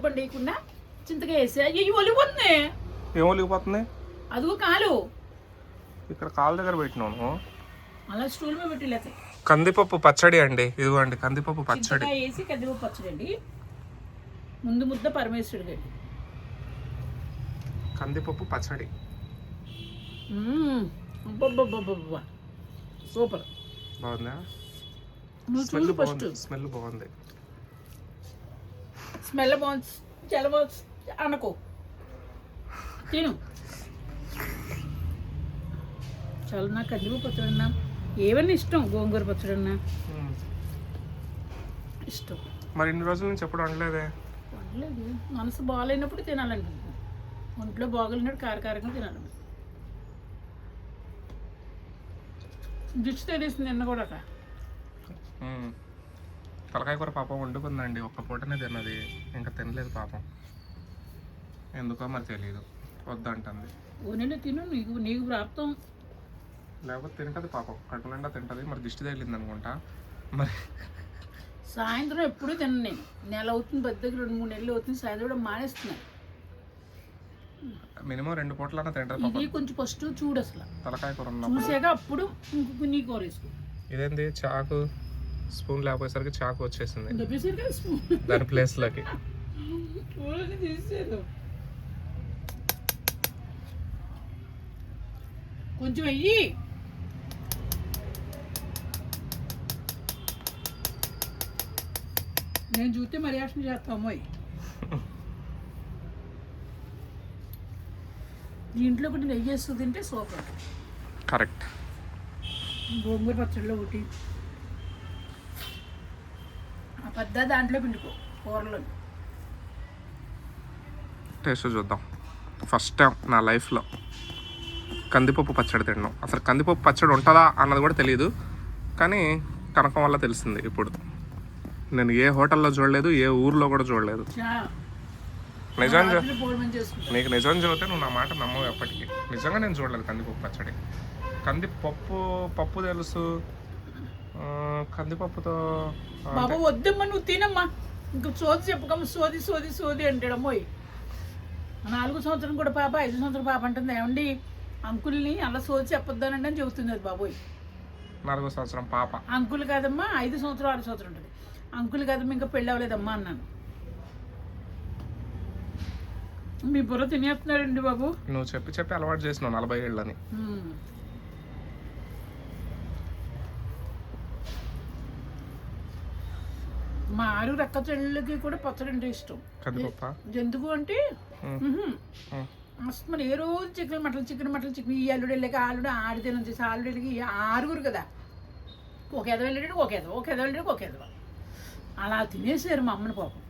చింతపండు వేయకుండా చింతకాయ వేసా. అయ్యి ఒలిపోతుంది ఏం ఒలిగిపోతుంది అదిగో కాలు. ఇక్కడ కాళ్ళ దగ్గర పెట్టినాను అలా స్టూల్ మీద పెట్టి కందిపప్పు పచ్చడి అండి. ఇదిగోండి కందిపప్పు పచ్చడి. వేసి కందిపప్పు పచ్చడండి ముందు ముద్ద పరమేశ్వరుడు గడ్డి కందిపప్పు పచ్చడి. సూపర్. బాగుందా? Smell first. స్మెల్ బాగుంది. స్మెల్ చాలా బాగుంది అనుకో. తిను. చాలా నాకు కందిపప్పు పచ్చడి అన్నా ఏవన్నీ ఇష్టం? గోంగూర పచ్చడి అన్నా మ్మ్. ఇష్టం. మరి ఇన్ని రోజుల నుంచి ఎప్పుడు వండలేదే? పర్లేదు మనసు బాగాలేనప్పుడు తినాలనిపిస్తుంది ఒంట్లో బాగలేనప్పుడు కారకారంగా తినాలి. దిష్టి తెలిసింది నిన్న కూడా. తలకాయ కూర పాపం వండుకుందండి. ఒక్క పూటనే తిన్నది. ఇంకా తినలేదు పాపం. ఎందుకో మరి తెలియదు వద్దంటుంది. ఓనెలు తిను నీకు నీకు ప్రాప్తం. లేకపోతే తింటది పాపం. కడుపు నిండా తింటది. మరి దిష్టి తగిలింది అనుకుంటా. మరి సాయంత్రం ఎప్పుడూ తినను నేను. నెల అవుతుంది పెద్దకి రెండు మూడు నెలలు అవుతుంది. సాయంత్రం కూడా మానేస్తున్నాను. మినిమం రెండు పూటలన్నా తింటది పాపం. ఇది కొంచెం ఫస్ట్ చూడు అసలు. తలకాయ కూర ఉన్నప్పుడు. చూసాక అప్పుడు ఇంకొక నీ కూర వేసుకో. ఇదేంది? చాకు. స్పూన్ లేకపోయేసరికి చాకు వచ్చేసింది. దాని ప్లేస్లోకి కొంచెం అయ్యి నేను చూస్తే మర్యాద చేస్తాము దీంట్లో ఒకటి నెయ్యి వేస్తూ తింటే సూపర్. కరెక్ట్ గోంగూర పచ్చడిలో ఒకటి. పెద్ద దాంట్లో పిండుకో కూరలో. టేస్ట్ చూద్దాం. ఫస్ట్ టైం నా లైఫ్లో కందిపప్పు పచ్చడి తిన్నాం. అసలు కందిపప్పు పచ్చడి ఉంటుందా అన్నది కూడా తెలియదు కానీ కనకం వల్ల తెలిసింది ఇప్పుడు. నేను ఏ హోటల్లో చూడలేదు ఏ ఊర్లో కూడా చూడలేదు. నిజం నీకు నిజం చెబితే నువ్వు నా మాట నమ్మవు ఎప్పటికీ. నిజంగా నేను చూడలేదు కందిపప్పు పచ్చడి. కందిపప్పు పప్పు తెలుసు. కందిపప్పుతో బాబా వద్దమ్మా నువ్వు తినమ్మా. ఇంక సోది చెప్పకమ్మ సోది సోది సోది అంటాడమ్మోయ్ నాలుగు సంవత్సరం కూడా పాప ఐదు సంవత్సరం పాప అంటుంది. ఏమండి? అంకుల్ని అలా సోది చెప్పొద్దానండి అని చెబుతుంది అది బాబోయ్. నాలుగో సంవత్సరం పాప. అంకుల్ కాదమ్మా ఐదు సంవత్సరం ఆరు సంవత్సరం ఉంటుంది. అంకుల్ కాదమ్మా ఇంకా పెళ్ళి అవ్వలేదమ్మా అన్నాను. మీ బుర్ర తినేస్తున్నాడండి బాబు. నువ్వు చెప్పి చెప్పి అలవాటు చేసినావు నలభై ఏళ్ళని. మా ఆరు రక్క చెల్లెలకి కూడా పచ్చడి అంటే ఇష్టం ఎందుకు అంటే మరి ఏ రోజు chicken mutton chicken mutton chicken ఈ అల్లుడు వెళ్ళాక ఆలుడు ఆడి తినం చేసి ఆలుడికి ఆరుగురు కదా. ఒక ఎదవ వెళ్ళాడు ఒక ఎదవ ఒక ఎదవ వెళ్ళాడు ఒక ఎదవ. అలా తినేసారు మా అమ్మని పాపం.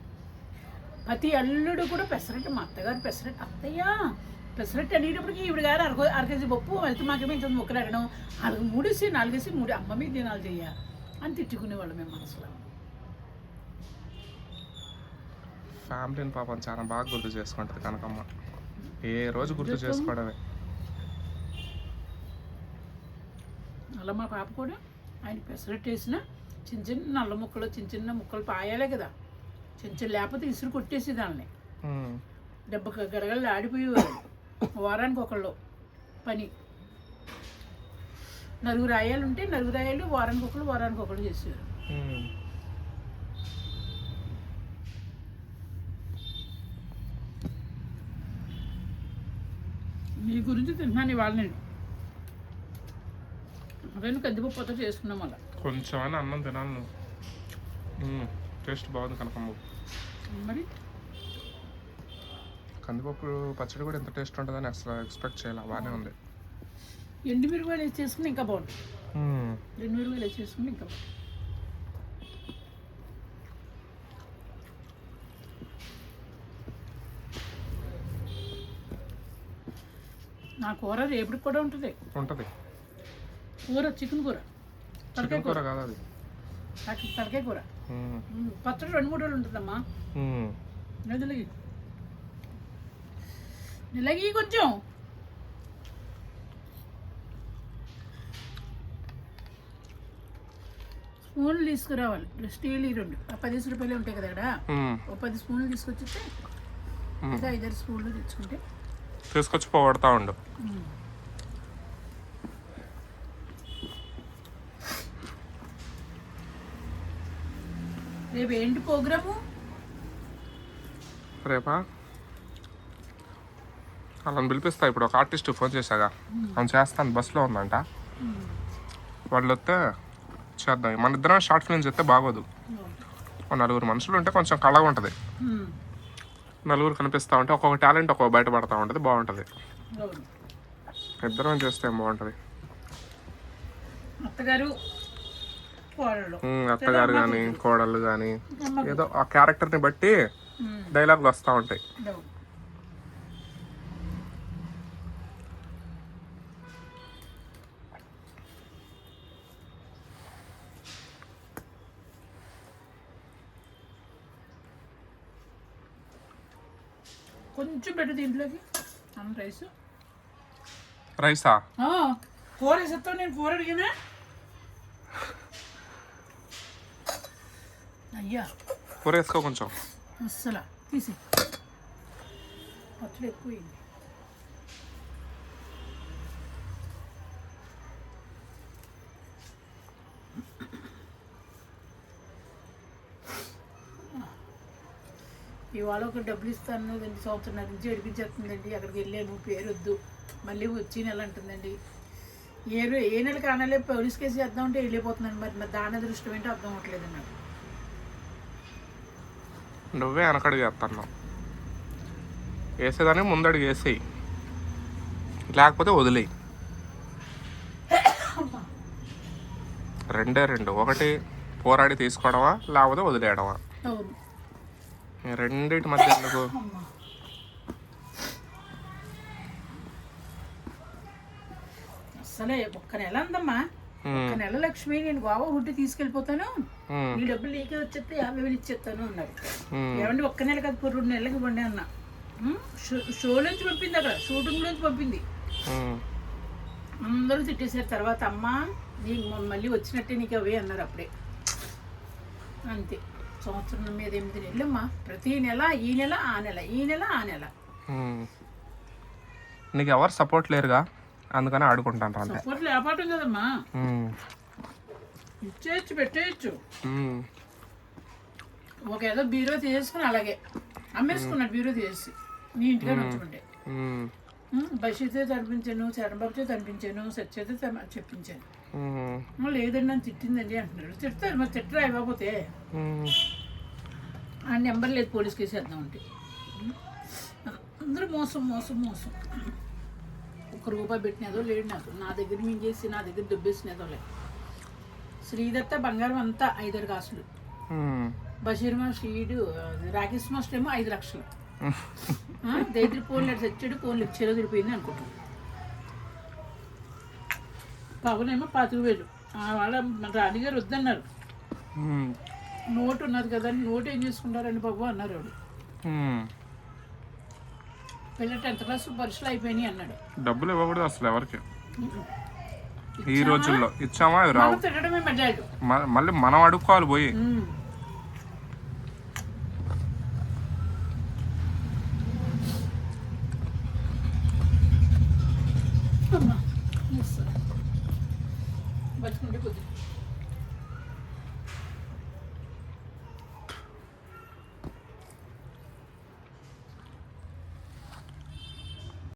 ప్రతి అల్లుడు కూడా పెసరట్టు మా అత్తగారు పెసరట్టు. అత్తయ్య పెసరట్టు అనేటప్పటికి ఈవిడ గారు అర అర కేజీ పప్పు వెళ్తే మాకేమో ఇంత ముక్కలు అడగడం. నాలుగు మూడేసి నాలుగేసి మూడు. అమ్మ మీద తినాలి చెయ్య అని తిట్టుకునేవాళ్ళు మేము మనసులో. ఫ్యామిలీని పాపం చాలా బాగా గుర్తు చేసుకుంటది కనకమ్మ. ఏ రోజు గుర్తు చేసుకోవడమే. అలా మా పాప కూడా ఆయన పెసరట్టు వేసిన చిన్న చిన్న నల్ల ముక్కలు చిన్న చిన్న ముక్కలు పాయాలే కదా. చిన్న చిన్న లేకపోతే ఇసురు కొట్టేసి దాన్ని. దెబ్బ గడగడలు ఆడిపోయేవారు వారానికి ఒకళ్ళు పని. నలుగురు ఆయాలు ఉంటే నలుగురు ఆయాలు వారానికి ఒకళ్ళు వారానికి ఒకళ్ళు చేసేవారు. మీ గురించి తింటున్నాను ఇవాళ నేను. అదే కందిపప్పుతో చేసుకున్నాం అలా కొంచెం అయినా అన్నం తినాలి నువ్వు. టేస్ట్ బాగుంది కనకమ్మ. మరి? కందిపప్పు పచ్చడి కూడా ఎంత టేస్ట్ ఉంటుందని అసలు ఎక్స్పెక్ట్ చేయాలి బాగానే ఉంది. ఎండు మిరపకాయలు వేసి చేసుకుని ఇంకా బాగుంటుంది. రెండు మిరపకాయలు వేసి చేసుకుని ఇంకా బాగుంటుంది. నా కూర రేపటికి కూడా ఉంటుంది. ఉంటది. కూర చికెన్ కూర. తలకాయ కూర కాదు అది. తలకాయ- కూర. పచ్చడి రెండు మూడు రోజులు ఉంటుందమ్మా. నిలగి నిలగి కొంచెం. స్పూన్లు తీసుకురావాలి. స్టీల్ ఈ రెండు. ఆ పదిహేను రూపాయలు ఉంటాయి కదా ఓ పది స్పూన్లు తీసుకొచ్చితే ఐదారు స్పూన్లు తెచ్చుకుంటే తీసుకొచ్చి పోగొడతా ఉండు. రేపు ఏంటి ప్రోగ్రాము? రేపా? అలా పిలిపిస్తా ఇప్పుడు ఒక ఆర్టిస్ట్ ఫోన్ చేశాగా. అవును చేస్తాను బస్సులో ఉందంట. వాళ్ళు వస్తే చేద్దాం. మన ఇద్దరం షార్ట్ ఫిల్మ్స్ చేస్తే బాగోదు. నలుగురు మనుషులు ఉంటే కొంచెం కళగా ఉంటుంది. నలుగురు కనిపిస్తూ ఉంటే ఒక్కొక్క టాలెంట్ ఒక్కొక్క బయటపడతా ఉంటుంది బాగుంటుంది. ఇద్దరం చేస్తే బాగుంటుంది? అత్తగారు కానీ కోడళ్ళు కానీ ఏదో ఆ క్యారెక్టర్ని బట్టి ఉమ్. డైలాగులు వస్తూ ఉంటాయి. కొంచెం పెట్టు దీంట్లోకి. అన్న రైస్. రైసా? కూర వేసేస్తావు నేను కూర అడిగినా? అయ్యా. కూర వేసుకో కొంచెం. అస్సలు. తీసి పచ్చడి ఎక్కువైంది. ఇవాళ ఒక డబ్బులు ఇస్తాను రెండు సంవత్సరం నుంచి ఏడిపించేస్తుందండి. అక్కడికి వెళ్ళాను పేరు వద్దు మళ్ళీ వచ్చి నెల అంటుందండి. ఏ ఏ నెల కానాలే పోలీస్ కేసు చేద్దాం అంటే వెళ్ళిపోతున్నాను. మరి మరి దాని అదృష్టం ఏంటో అర్థం అవ్వట్లేదు నాకు. నువ్వే వెనకడుగు వేస్తున్నావు వేసేదాన్ని ముందడుగు వేసేయి. లేకపోతే వదిలేయి. రెండే రెండు. ఒకటి పోరాడి తీసుకోవడమా లేకపోతే వదిలేయడమా? రెండింటి మధ్య ఎందుకు? అసలే ఒక్క నెల అందమ్మా. ఒక్క నెల లక్ష్మి నేను గోవా హుడ్డి తీసుకెళ్ళిపోతాను. నీ డబ్బులు నీకే వచ్చేస్తే యాభై వేలు ఇచ్చేస్తాను అన్నారు ఉమ్, ఏమండి ఒక్క నెల కాదు రెండు నెలలకి ఇవ్వండి అన్న. షో- నుంచి పంపింది అక్కడ షూటింగ్ నుంచి పంపింది. అందరూ తిట్టేశారు. తర్వాత అమ్మ నీకు మళ్ళీ వచ్చినట్టే నీకు అవే అన్నారు అప్పుడే. అంతే. సంవత్సరం మీద ఎనిమిది నెలలమ్మా ప్రతి నెల ఈ నెల ఆ నెల ఈ నెల ఆ నెల. నీకు ఎవరు సపోర్ట్ లేరుగా? అందుకని ఆడుకుంటాను సపోర్ట్ లేపాటం కదమ్మా. ఇచ్చేయచ్చు పెట్టేయచ్చు. ఒక ఏదో బీరో తీసేసుకుని అలాగే అమ్మేసుకున్నాడు బీరో తీసేసి. నీ ఇంటికి వచ్చుకుంటే ఉమ్, బషీతో చనిపించాను చరణబాబుతో చనిపించాను సత్యతో చెప్పించాను. ఉమ్, "అమ్మ, లేదండి నన్ను తిట్టిందండి అంటున్నాడు. తిడతారు మరి తిట్టరా ఇవ్వకపోతే. ఆ నెంబర్ లేదు పోలీస్ కేసు వేద్దాం అంటే అందరూ మోసం మోసం మోసం. ఒక రూపాయి పెట్టినదో లేడు నాకు నా దగ్గర మింగేసి నా దగ్గర దుబ్బేసినదో లేదు శ్రీదత్త బంగారం అంతా ఐదారు కాసులు. బషీర్ మాస్టర్ రాకేష్ మాస్టర్ ఏమో ఐదు లక్షలు. ఆ, దైత్రి ఫోన్లు అటు తెచ్చాడు ఫోన్లు ఇచ్చేలో తిరిపోయింది అనుకుంటాం పవన్ ఏమో పాతిక వేలు. ఆ వాళ్ళ మన రాణిగారు వద్దన్నారు. నోటు ఉన్నది కదా అని నోటు ఏం చేసుకుంటారండి బాబు అన్నారు వాడు ఉమ్. పిల్ల టెన్త్ క్లాస్ పరీక్షలు అయిపోయినాయి అన్నాడు. డబ్బులు ఇవ్వకూడదు అసలు ఎవరికి? ఈ రోజుల్లో ఇచ్చామా? రావు. మళ్ళీ మనం అడుక్కోవాలి పోయి.